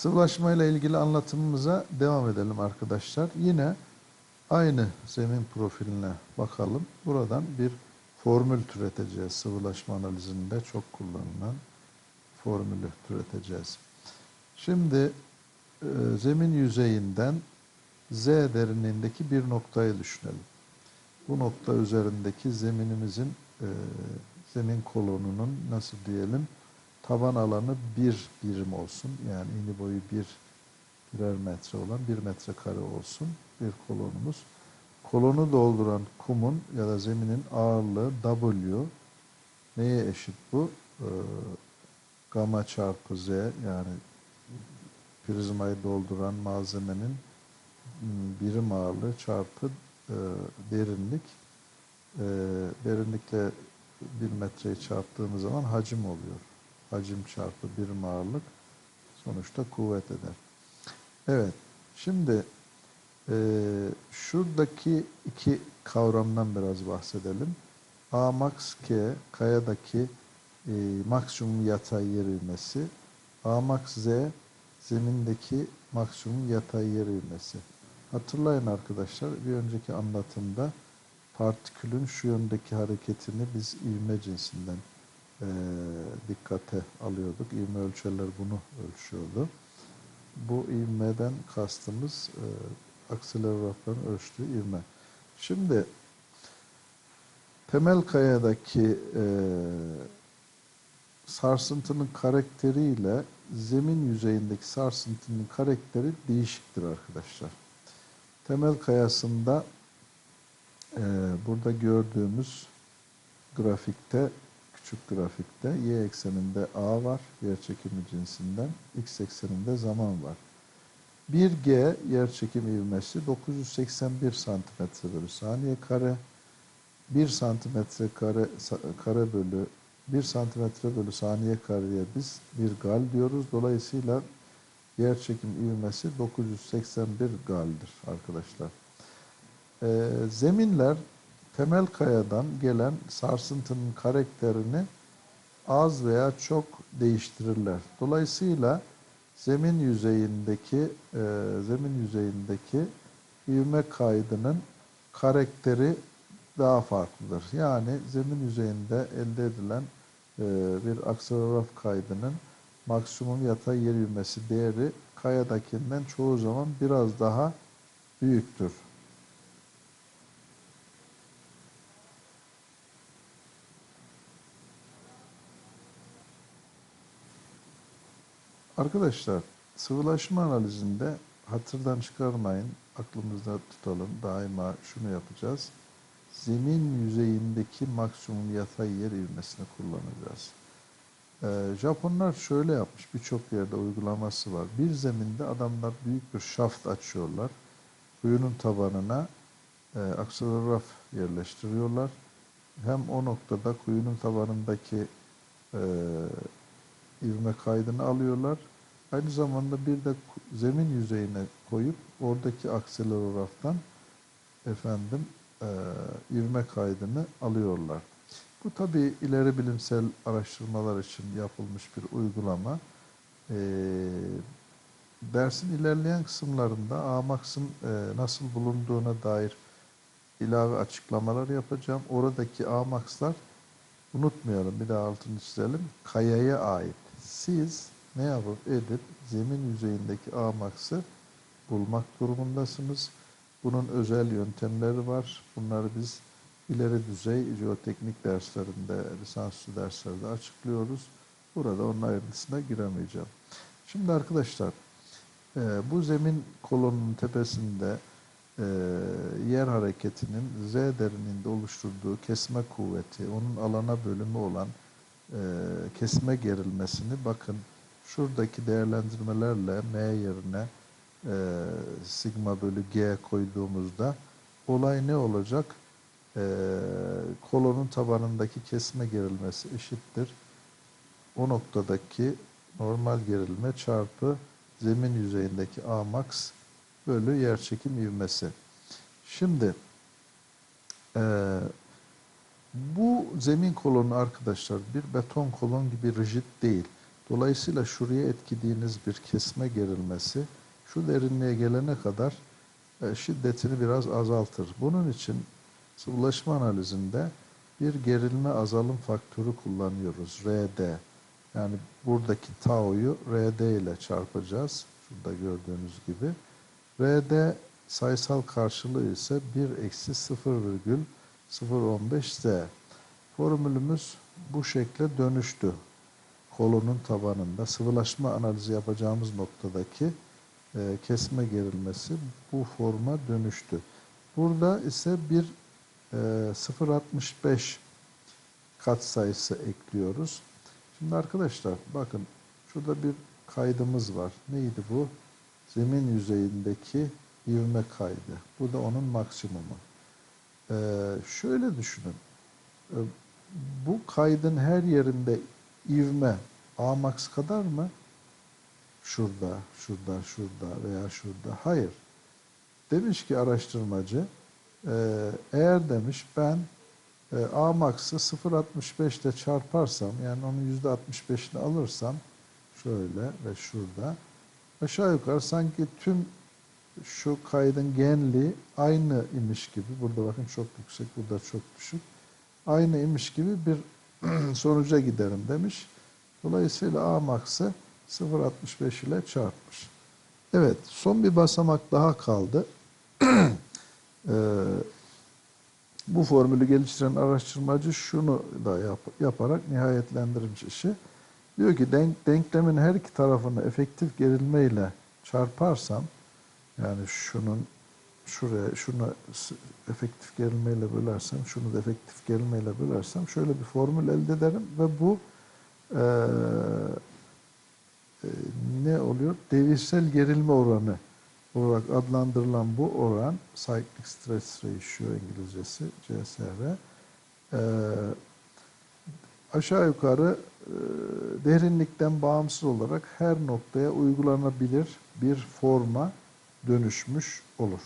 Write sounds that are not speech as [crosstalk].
Sıvılaşma ile ilgili anlatımımıza devam edelim arkadaşlar. Yine aynı zemin profiline bakalım. Buradan bir formül türeteceğiz. Sıvılaşma analizinde çok kullanılan formülü türeteceğiz. Şimdi e, zemin yüzeyinden Z derinliğindeki bir noktayı düşünelim. Bu nokta üzerindeki zeminimizin e, zemin kolonunun nasıl diyelim taban alanı bir birim olsun. Yani eni boyu bir birer metre olan bir metre kare olsun bir kolonumuz. Kolonu dolduran kumun ya da zeminin ağırlığı W neye eşit bu? Ee, gamma çarpı Z yani prizmayı dolduran malzemenin birim ağırlığı çarpı e, derinlik. E, derinlikle bir metreyi çarptığımız zaman hacim oluyor. Hacim çarpı birim ağırlık sonuçta kuvvet eder. Evet, şimdi e, şuradaki iki kavramdan biraz bahsedelim. A max K, kayadaki e, maksimum yatay yer ivmesi. A max Z, zemindeki maksimum yatay yer ivmesi. Hatırlayın arkadaşlar, bir önceki anlatımda partikülün şu yöndeki hareketini biz ivme cinsinden e, dikkate alıyorduk. İvme ölçerler bunu ölçüyordu. Bu ivmeden kastımız e, akselerografların ölçtüğü ivme. Şimdi temel kayadaki e, sarsıntının karakteriyle zemin yüzeyindeki sarsıntının karakteri değişiktir arkadaşlar. Temel kayasında e, burada gördüğümüz grafikte küçük grafikte y ekseninde a var yer çekimi cinsinden x ekseninde zaman var. 1g yer çekimi ivmesi 981 santimetre bölü saniye kare 1 santimetre kare, kare bölü 1 santimetre bölü saniye kareye biz bir gal diyoruz. Dolayısıyla yer çekim ivmesi 981 galdir arkadaşlar. Ee, zeminler temel kayadan gelen sarsıntının karakterini az veya çok değiştirirler. Dolayısıyla zemin yüzeyindeki e, zemin yüzeyindeki ivme kaydının karakteri daha farklıdır. Yani zemin yüzeyinde elde edilen e, bir akselerograf kaydının maksimum yatay yer ivmesi değeri kayadakinden çoğu zaman biraz daha büyüktür. Arkadaşlar sıvılaşma analizinde hatırdan çıkarmayın, aklımızda tutalım. Daima şunu yapacağız. Zemin yüzeyindeki maksimum yatay yer ivmesini kullanacağız. Ee, Japonlar şöyle yapmış, birçok yerde uygulaması var. Bir zeminde adamlar büyük bir şaft açıyorlar. Kuyunun tabanına e, akselerograf yerleştiriyorlar. Hem o noktada kuyunun tabanındaki e, ivme kaydını alıyorlar. Aynı zamanda bir de zemin yüzeyine koyup oradaki akselerograftan efendim e, ivme kaydını alıyorlar. Bu tabi ileri bilimsel araştırmalar için yapılmış bir uygulama. E, dersin ilerleyen kısımlarında AMAX'ın e, nasıl bulunduğuna dair ilave açıklamalar yapacağım. Oradaki AMAX'lar unutmayalım bir daha altını çizelim. Kayaya ait. Siz ne yapıp edip zemin yüzeyindeki AMAX'ı bulmak durumundasınız. Bunun özel yöntemleri var. Bunları biz ileri düzey jeoteknik derslerinde, lisansüstü derslerde açıklıyoruz. Burada onun ayrıntısına giremeyeceğim. Şimdi arkadaşlar, e, bu zemin kolonunun tepesinde e, yer hareketinin Z derinliğinde oluşturduğu kesme kuvveti, onun alana bölümü olan e, kesme gerilmesini bakın şuradaki değerlendirmelerle M yerine sigma bölü G koyduğumuzda olay ne olacak? e, kolonun tabanındaki kesme gerilmesi eşittir. O noktadaki normal gerilme çarpı zemin yüzeyindeki A max bölü yerçekim ivmesi. Şimdi e, bu zemin kolonu arkadaşlar bir beton kolon gibi rigid değil. Dolayısıyla şuraya etkilediğiniz bir kesme gerilmesi şu derinliğe gelene kadar e, şiddetini biraz azaltır. Bunun için sıvılaşma analizinde bir gerilme azalım faktörü kullanıyoruz. RD. Yani buradaki tau'yu RD ile çarpacağız. Şurada gördüğünüz gibi. RD sayısal karşılığı ise 1 eksi 0 0.15Z. Formülümüz bu şekle dönüştü. Kolonun tabanında sıvılaşma analizi yapacağımız noktadaki e, kesme gerilmesi bu forma dönüştü. Burada ise bir e, 0.65 katsayısı ekliyoruz. Şimdi arkadaşlar bakın şurada bir kaydımız var. Neydi bu? Zemin yüzeyindeki ivme kaydı. Bu da onun maksimumu. Ee, şöyle düşünün. Ee, bu kaydın her yerinde ivme A max kadar mı? Şurada, şurada, şurada veya şurada. Hayır. Demiş ki araştırmacı, e, eğer demiş ben e, A max'ı 0.65 ile çarparsam yani onun %65'ini alırsam şöyle ve şurada aşağı yukarı sanki tüm şu kaydın genliği aynı imiş gibi burada bakın çok yüksek burada çok düşük aynı imiş gibi bir [clears throat] sonuca giderim demiş. Dolayısıyla A max'ı 0.65 ile çarpmış. Evet son bir basamak daha kaldı. [clears throat] Ee, bu formülü geliştiren araştırmacı şunu da yap, yaparak nihayetlendirmiş işi. Diyor ki denk, denklemin her iki tarafını efektif gerilme ile çarparsam yani şunun şuraya şunu efektif gerilmeyle bölersem şunu da efektif gerilmeyle bölersem şöyle bir formül elde ederim ve bu eee, e, ne oluyor? Devirsel gerilme oranı olarak adlandırılan bu oran Cyclic Stress Ratio İngilizcesi CSR eee, aşağı yukarı e, derinlikten bağımsız olarak her noktaya uygulanabilir bir forma dönüşmüş olur.